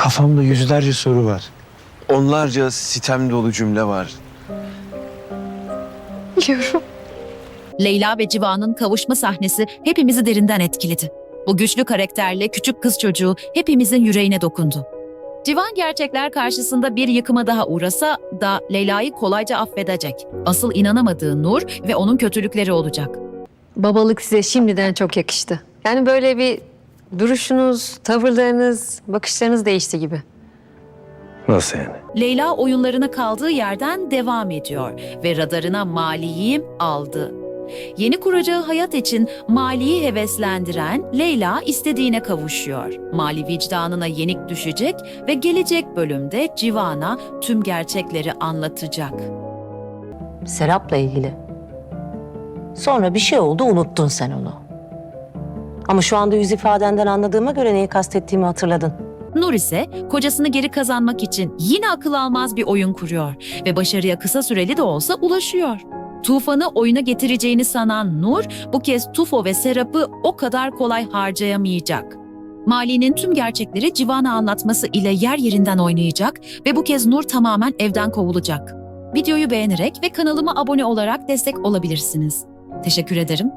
Kafamda yüzlerce soru var. Onlarca sitem dolu cümle var. Biliyorum. Leyla ve Civan'ın kavuşma sahnesi hepimizi derinden etkiledi. Bu güçlü karakterle küçük kız çocuğu hepimizin yüreğine dokundu. Civan gerçekler karşısında bir yıkıma daha uğrasa da Leyla'yı kolayca affedecek. Asıl inanamadığı Nur ve onun kötülükleri olacak. Babalık size şimdiden çok yakıştı. Yani böyle bir duruşunuz, tavırlarınız, bakışlarınız değişti gibi. Nasıl yani? Leyla oyunlarına kaldığı yerden devam ediyor ve radarına Mali'yi aldı. Yeni kuracağı hayat için Mali'yi heveslendiren Leyla istediğine kavuşuyor. Mali vicdanına yenik düşecek ve gelecek bölümde Civan'a tüm gerçekleri anlatacak. Serap'la ilgili. Sonra bir şey oldu unuttun sen onu. Ama şu anda yüz ifadenden anladığıma göre neyi kastettiğimi hatırladın. Nur ise kocasını geri kazanmak için yine akıl almaz bir oyun kuruyor ve başarıya kısa süreli de olsa ulaşıyor. Tufan'ı oyuna getireceğini sanan Nur bu kez Tufo ve Serap'ı o kadar kolay harcayamayacak. Mali'nin tüm gerçekleri Civan'a anlatması ile yer yerinden oynayacak ve bu kez Nur tamamen evden kovulacak. Videoyu beğenerek ve kanalıma abone olarak destek olabilirsiniz. Teşekkür ederim.